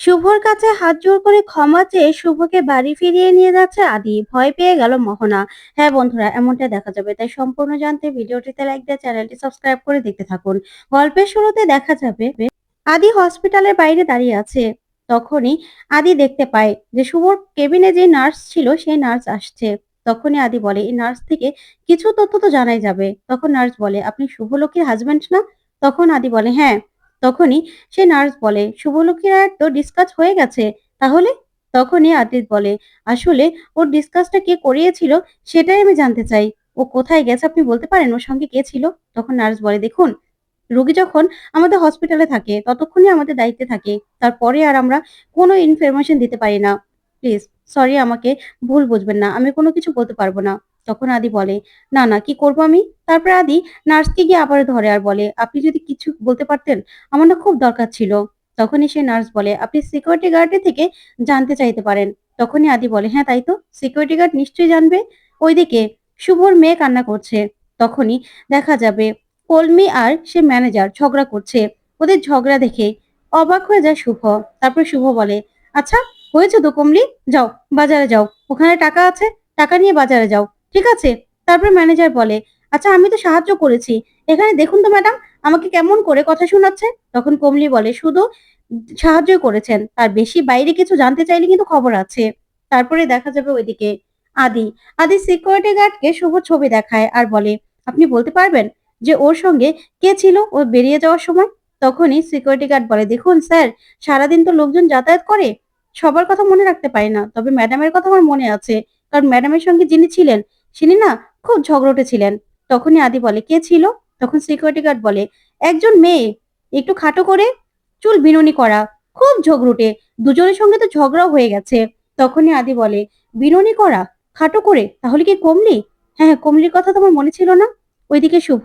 শুভর কাছে হাত জোর করে ক্ষমা চেয়ে শুভকে বাড়ি ফিরিয়ে নিয়ে যাচ্ছে আদি। ভয় পেয়ে গেল মোহনা। হ্যাঁ বন্ধুরা, এমনটা দেখা যাবে। তাই সম্পূর্ণ জানতে ভিডিওটিতে লাইক দিয়ে চ্যানেলটি সাবস্ক্রাইব করে দেখতে থাকুন। গল্পের শুরুতে দেখা যাবে, আদি হসপিটালের বাইরে দাঁড়িয়ে আছে। তখনই আদি দেখতে পায় যে শুভর কেবিনে যে নার্স ছিল, সেই নার্স আসছে। তখনই আদি বলে, এই নার্স থেকে কিছু তথ্য তো জানাই যাবে। তখন নার্স বলে, আপনি শুভলক্ষীর হাজবেন্ড না? তখন আদি বলে হ্যাঁ। তখনই সে নার্স বলে শুভলক্ষীর আর তো ডিসকাস হয়ে গেছে, তাহলে? তখনই আদিত বলে, আসলে ওর ডিসকাসটা কে করিয়েছিল সেটাই আমি জানতে চাই। ও কোথায় গেছে আপনি বলতে পারেন? ওর সঙ্গে কে ছিল? তখন নার্স বলে, দেখুন, রোগী যখন আমাদের হসপিটালে থাকে, ততক্ষণই আমাদের দায়িত্বে থাকে, তারপরে আর আমরা কোনো ইনফরমেশন দিতে পারি না। প্লিজ সরি আমাকে ভুল বুঝবেন না, আমি কোনো কিছু বলতে পারব না। তখন আদি বলে, না না, কি করব আমি? তারপরে আদি নার্সকে গিয়ে আবার ধরে আর বলে, আপনি যদি কিছু বলতে পারতেন, আমার না খুব দরকার ছিল। তখনই সে নার্স বলে, আপনি সিকিউরিটি গার্ডের থেকে জানতে চাইতে পারেন। তখনই আদি বলে হ্যাঁ তাই তো সিকিউরিটি গার্ড নিশ্চয়ই জানবে। ওইদিকে শুভর মেয়ে কান্না করছে। তখনই দেখা যাবে কলমি আর সে ম্যানেজার ঝগড়া করছে। ওদের ঝগড়া দেখে অবাক হয়ে যায় শুভ। তারপর শুভ বলে আচ্ছা হয়েছে তো কমলি? যাও, বাজারে যাও। ওখানে টাকা আছে? টাকা নিয়ে বাজারে যাও। ঠিক আছে? তারপরে ম্যানেজার বলে আচ্ছা আমি তো সাহায্য করেছি। এখানে দেখুন তো ম্যাডাম আমাকে কেমন করে কথা শোনাচ্ছে? তখন কমলি বলে, শুধু সাহায্য করেছেন তার বেশি বাইরে কিছু জানতে চাইলে কিন্তু খবর আছে। তারপরে দেখা যাবে ওইদিকে আদি। আদি সিকিউরিটি গার্ডকে শুভ ছবি দেখায় আর বলে, আপনি বলতে পারবেন যে ওর সঙ্গে কে ছিল ও বেরিয়ে যাওয়ার সময়? তখনই সিকিউরিটি গার্ড বলে, দেখুন স্যার সারাদিন তো লোকজন যাতায়াত করে, সবার কথা মনে রাখতে পারি না। তবে ম্যাডামের কথা আমার মনে আছে, কারণ ম্যাডামের সঙ্গে যিনি ছিলেন তিনি না খুব ঝগড়টে ছিলেন। তখনই আদি বলে, কে ছিল? তখন সিকিউরিটি গার্ড বলে, একজন মেয়ে, একটু খাটো করে চুল বিনুনি করা, খুব ঝগড়ুটে, দুজনের সঙ্গে তো ঝগড়াও হয়ে গেছে। তখনই আদি বলে, বিনুনি করা, খাটো করে, তাহলে কি কমলি? হ্যাঁ হ্যাঁ কমলির কথা তোমার মনে ছিল না? ওইদিকে শুভ,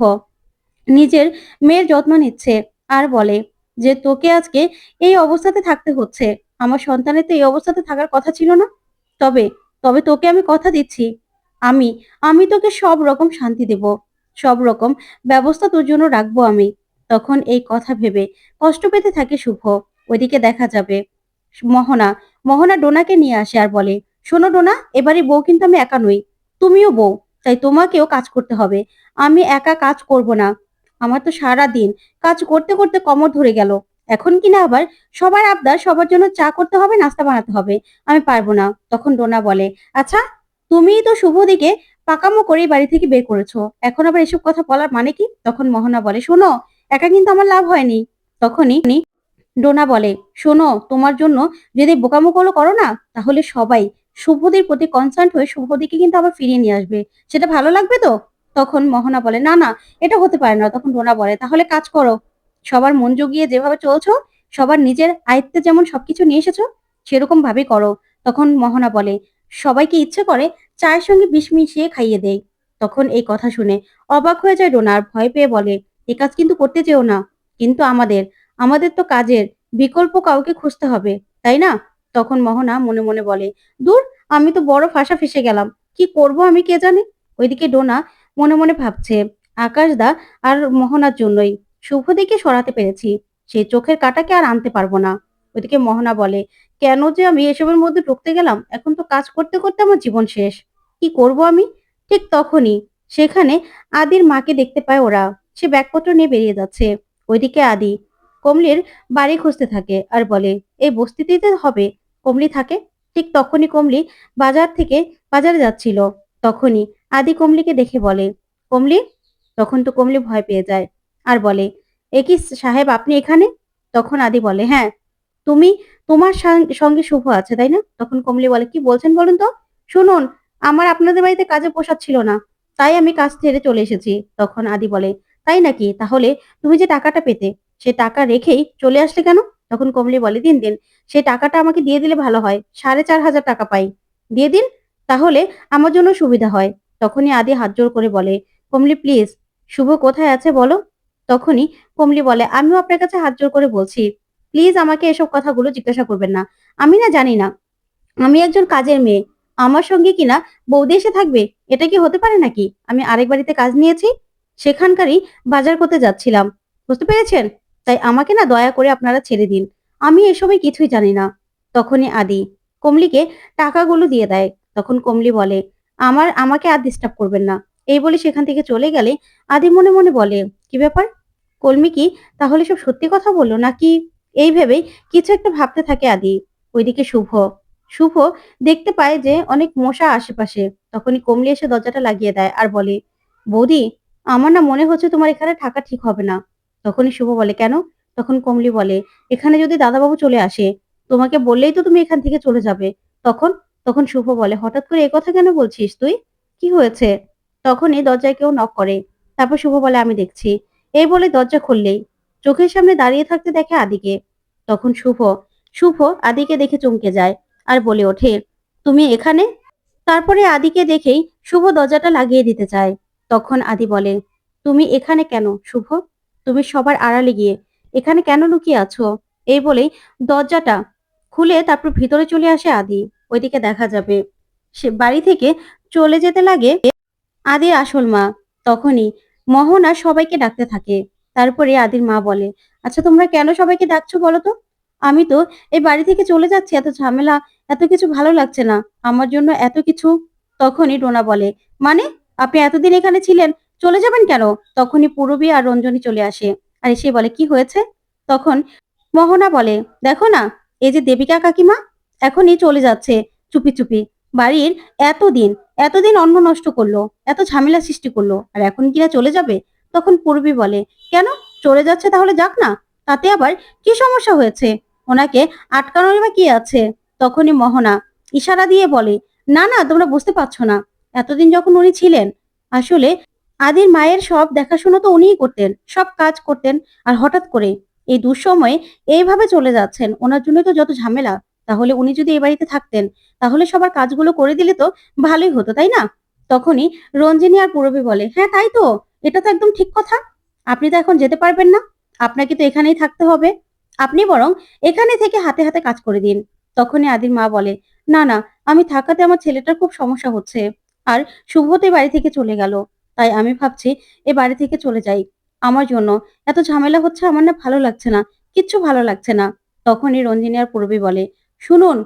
নিজের মেয়ের যত্ন নিচ্ছে আর বলে যে, তোকে আজকে এই অবস্থাতে থাকতে হচ্ছে। আমার সন্তানের তো এই অবস্থাতে থাকার কথা ছিল না। তবে তবে তোকে আমি কথা দিচ্ছি। আমি আমি তোকে সব রকম শান্তি দেব। সব রকম ব্যবস্থা তোর জন্য রাখব আমি। তখন এই কথা ভেবে কষ্ট পেতে থাকে শুভ। ওইদিকে দেখা যাবে। মোহনা মোহনা ডোনাকে নিয়ে আসে আর বলে, শোনো ডোনা, এবারে বউ কিন্তু আমি একা নই। তুমিও বউ, তাই তোমাকেও কাজ করতে হবে। আমি একা কাজ করব না। আমার তো সারা দিন কাজ করতে করতে কমর ধরে গেল। এখন কিনা আবার সবার আবদার সবার জন্য চা করতে হবে, নাস্তা বানাতে হবে, আমি পারব না। তখন ডোনা বলে আচ্ছা তুমিই তো শুভ দিকে পাকামো করে বাড়ি থেকে বের করেছ। এখন আবার এসব কথা বলার মানে কি? তখন মোহনা বলে, শোনো, একা কিন্তু আমার লাভ হয়নি। তখনই ডোনা বলে, শোনো, তোমার জন্য যদি বোকামোকলো করো না, তাহলে সবাই শুভদির প্রতি কনসার্ন হয়ে শুভদিকে কিন্তু আবার ফিরিয়ে নিয়ে আসবে। সেটা ভালো লাগবে তো? তখন মোহনা বলে, না না, এটা হতে পারে না। তখন ডোনা বলে, তাহলে কাজ করো। সবার মন জুগিয়ে যেভাবে চলছো, সবার নিজের আয়ত্তে যেমন সবকিছু নিয়ে এসেছ সেরকম ভাবে করো। তখন মোহনা বলে, সবাইকে ইচ্ছে করে চায়ের সঙ্গে বিষ মিশিয়ে খাইয়ে দেয়। তখন এই কথা শুনে অবাক হয়ে যায় ডোনার ভয় পেয়ে বলে, এ কাজ কিন্তু করতে চেও না। কিন্তু আমাদের আমাদের তো কাজের বিকল্প কাউকে খুঁজতে হবে, তাই না? তখন মোহনা মনে মনে বলে, দূর, আমি তো বড় ফাঁসা ফেসে গেলাম। কি করব আমি কে জানে? ওইদিকে ডোনা মনে মনে ভাবছে, আকাশ দা আর মোহনার জন্যই শুভ দিকে সরাতে পেরেছি। সেই চোখের কাটাকে আর আনতে পারব না। ওইদিকে মোহনা বলে কেন যে আমি এসবের মধ্যে ঢুকতে গেলাম? এখন তো কাজ করতে করতে আমার জীবন শেষ। কি করব আমি? ঠিক তখনই। সেখানে আদির মাকে দেখতে পায় ওরা। সে ব্যাগপত্র নিয়ে বেরিয়ে যাচ্ছে। ওইদিকে আদি। কমলির বাড়ি খুঁজতে থাকে আর বলে, এই বস্তিতেই তো হবে। কমলি থাকে? ঠিক তখনই কমলি বাজার থেকে বাজারে যাচ্ছিল। তখনই আদি কমলিকে দেখে বলে, কমলি? তখন তো কমলি ভয় পেয়ে যায় আর বলে, এ কি সাহেব, আপনি এখানে? তখন আদি বলে হ্যাঁ তুমি তোমার সঙ্গে শুভ আছে, তাই না? তখন কমলি বলে, কি বলছেন বলুন তো? শুনুন, আমার আপনাদের বাড়িতে কাজে পোষাচ্ছিল না, তাই আমি কাজ ছেড়ে চলে এসেছি। তখন আদি বলে, তাই নাকি? তাহলে তুমি যে টাকাটা পেতে, সে টাকা রেখেই চলে আসলে কেন? তখন কমলি বলে, দিন দিন সেই টাকাটা আমাকে দিয়ে দিলে ভালো হয়, সাড়ে চার হাজার টাকা পাই। দিয়ে দিন, তাহলে আমার জন্য সুবিধা হয়। তখনই আদি হাত জোর করে বলে, কমলি প্লিজ শুভ কোথায় আছে বলো? তখনই কমলি বলে, আমিও আপনার কাছে হাত জোর করে বলছি। প্লিজ আমাকে এসব কথাগুলো জিজ্ঞাসা করবেন না। আমি না জানি না। আমি একজন কাজের মেয়ে। আমার সঙ্গে কিনা বৌদি এসে থাকবে? এটা কি হতে পারে নাকি? আমি আরেক বাড়িতে কাজ নিয়েছি, সেখানকারই বাজার করতে যাচ্ছিলাম। বুঝতে পেরেছেন? তাই আমাকে না দয়া করে আপনারা ছেড়ে দিন। আমি এসবে কিছুই জানি না। তখনই আদি কমলিকে টাকাগুলো দিয়ে দেয়। তখন কমলি বলে, আমার, আমাকে আর ডিস্টার্ব করবেন না। এই বলে সেখান থেকে চলে গেলে আদি মনে মনে বলে, কি ব্যাপার? কলমি কি তাহলে সব সত্যি কথা বলল নাকি এই ভেবেই কিছু একটা ভাবতে থাকে আদি। ওইদিকে শুভ। শুভ দেখতে পায় যে অনেক মশা আশেপাশে। তখনই কমলি এসে দরজাটা লাগিয়ে দেয় আর বলে, বৌদি, আমার না মনে হচ্ছে তোমার এখানে থাকা ঠিক হবে না। তখনই শুভ বলে, কেন? তখন কমলি বলে, এখানে যদি দাদাবাবু চলে আসে, তোমাকে বললেই তো তুমি এখান থেকে চলে যাবে। তখন? তখন শুভ বলে, হঠাৎ করে কথা কেন বলছিস তুই? কি হয়েছে? তখনই দরজায় কেউ নক করে। তারপর শুভ বলে, আমি দেখছি। এই বলে দরজা খুললেই চোখের সামনে দাঁড়িয়ে থাকতে দেখে আদিকে। তখন শুভ শুভ আদিকে দেখে চমকে যায় আর বলে ওঠে, তুমি এখানে? তারপরে আদিকে দেখেই শুভ দরজাটা লাগিয়ে দিতে চায়। তখন আদি বলে, তুমি এখানে কেন শুভ? তুমি সবার আড়ালে গিয়ে এখানে কেন লুকিয়ে আছো? এই বলেই দরজাটা খুলে তারপর ভিতরে চলে আসে আদি। ওইদিকে দেখা যাবে, সে বাড়ি থেকে চলে যেতে লাগে আদির আসল মা। তখনই মোহনা সবাইকে ডাকতে থাকে। তারপরে আদির মা বলে আচ্ছা তোমরা কেন সবাইকে ডাকছো বলো তো? আমি তো এই বাড়ি থেকে চলে যাচ্ছি, এত ঝামেলা, এত কিছু ভালো লাগছে না। আমার জন্য এত কিছু। তখনই ডোনা বলে মানে আপনি এতদিন এখানে ছিলেন, চলে যাবেন কেন? তখনই পূরবী আর রঞ্জনী চলে আসে। আর এসে বলে, কি হয়েছে? তখন মোহনা বলে, দেখো না, এই যে দেবিকা কাকিমা, এখনই চলে যাচ্ছে চুপি চুপি। বাড়ির এতদিন এতদিন অন্ন নষ্ট করল, এত ঝামেলা সৃষ্টি করল, আর এখন কিনা চলে যাবে? তখন পূর্বী বলে, কেন? চলে যাচ্ছে তাহলে যাক না। তাতে আবার কি সমস্যা হয়েছে? ওনাকে আটকানোর বা কি আছে? তখনই মোহনা ইশারা দিয়ে বলে, না না, তোমরা বুঝতে পারছ না। এতদিন যখন উনি ছিলেন, আসলে আদির মায়ের সব দেখাশোনা তো উনিই করতেন, সব কাজ করতেন। আর হঠাৎ করে এই দুঃসময়ে এইভাবে চলে যাচ্ছেন, ওনার জন্য তো যত ঝামেলা। তাহলে উনি যদি এই বাড়িতে থাকতেন, তাহলে সবার কাজগুলো করে দিলে তো ভালোই হতো, তাই না? তখনই রঞ্জিনী আর পূরবী বলে হ্যাঁ তাই তো। এটা তো একদম ঠিক কথা। আপনি তো এখন যেতে পারবেন না। আপনাকে তো এখানেই থাকতে হবে। আপনি বরং এখানে থেকে হাতে হাতে কাজ করে দিন। তখনই আদির মা বলে, না না, আমি থাকাতে আমার ছেলেটার খুব সমস্যা হচ্ছে। আর শুভতে বাড়ি থেকে চলে গেল। তাই আমি ভাবছি এ বাড়ি থেকে চলে যাই। আমার জন্য এত ঝামেলা হচ্ছে, আমার না ভালো লাগছে না, কিচ্ছু ভালো লাগছে না। তখনই রঞ্জিনী আর পূর্বী বলে, শুনুন,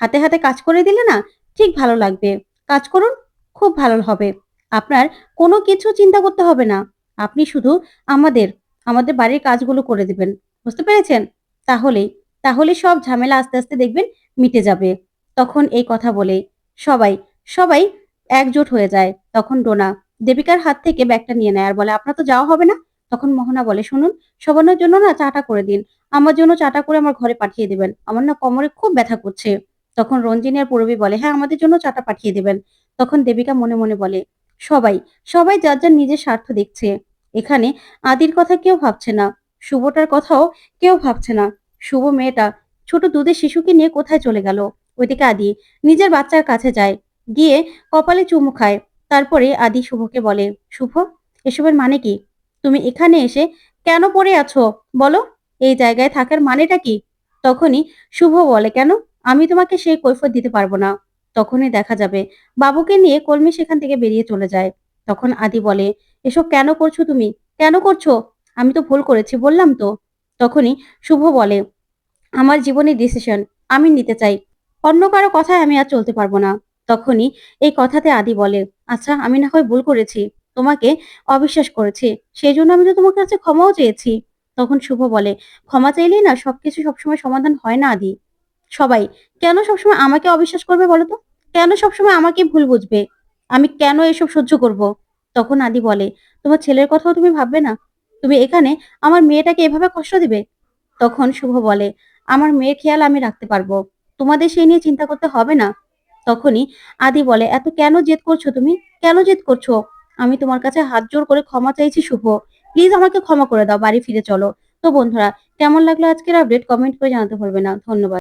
হাতে হাতে কাজ করে দিলে না ঠিক ভালো লাগবে। কাজ করুন, খুব ভালো হবে। আপনার কোনো কিছু চিন্তা করতে হবে না। আপনি শুধু আমাদের আমাদের বাড়ির কাজগুলো করে দিবেন। বুঝতে পেরেছেন? তাহলেই তাহলে সব ঝামেলা আস্তে আস্তে দেখবেন মিটে যাবে। তখন এই কথা বলে সবাই সবাই একজোট হয়ে যায়। তখন ডোনা দেবিকার হাত থেকে ব্যাগটা নিয়ে নেয় আর বলে, আপনার তো যাওয়া হবে না? তখন মোহনা বলে, শুনুন, সবানোর জন্য না চাটা করে দিন। আমার জন্য চাটা করে আমার ঘরে পাঠিয়ে দেবেন। আমার না কোমরে খুব ব্যথা করছে। তখন রঞ্জিনী আর পূরবী বলে হ্যাঁ আমাদের জন্য চাটা পাঠিয়ে দেবেন। তখন দেবিকা মনে মনে বলে সবাই সবাই যার যার নিজের স্বার্থ দেখছে। এখানে আদির কথা কেউ ভাবছে না, শুভটার কথাও কেউ ভাবছে না। শুভ মেয়েটা ছোট দুধের শিশুকে নিয়ে কোথায় চলে গেল? ওইদিকে আদি নিজের বাচ্চার কাছে যায়, গিয়ে কপালে চুমু খায়। তারপরে আদি শুভকে বলে, শুভ, এসবের মানে কি? তুমি এখানে এসে কেন পড়ে আছো? বলো, এই জায়গায় থাকার মানেটা কি? তখনই শুভ বলে, কেন? আমি তোমাকে সেই কৈফত দিতে পারব না। তখনই দেখা যাবে। বাবুকে নিয়ে কলমি সেখান থেকে বেরিয়ে চলে যায়। তখন আদি বলে, এসব কেন করছ তুমি? কেন করছ? আমি তো ভুল করেছি, বললাম তো। তখনই শুভ বলে, আমার জীবনের ডিসিশন আমি নিতে চাই। অন্য কারও কথায় আমি আর চলতে পারব না। তখনই এই কথাতে আদি বলে আচ্ছা আমি না হয় ভুল করেছি। তোমাকে অবিশ্বাস করেছি। সেই জন্য আমি তো তোমার কাছে ক্ষমাও চেয়েছি। তখন শুভ বলে, ক্ষমা চাইলেই না সবকিছু সবসময় সমাধান হয় না আদি। সবাই, কেন সবসময় আমাকে অবিশ্বাস করবে বলো তো? কেন সবসময় আমাকে ভুল বুঝবে? আমি কেন এসব সহ্য করব? তখন আদি বলে, তোমার ছেলের কথাও তুমি ভাববে না? তুমি এখানে আমার মেয়েটাকে এভাবে কষ্ট দিবে? তখন শুভ বলে, আমার মেয়ের খেয়াল আমি রাখতে পারব। তোমাদের সেই নিয়ে চিন্তা করতে হবে না। তখনই আদি বলে, এত কেন জেদ করছ তুমি? কেন জেদ করছ? আমি তোমার কাছে হাত জোর করে ক্ষমা চাইছি শুভ। প্লিজ আমাকে ক্ষমা করে দাও, বাড়ি ফিরে চলো। তো বন্ধুরা, কেমন লাগল আজকের আপডেট কমেন্ট করে জানাতে ভুলবে না। ধন্যবাদ।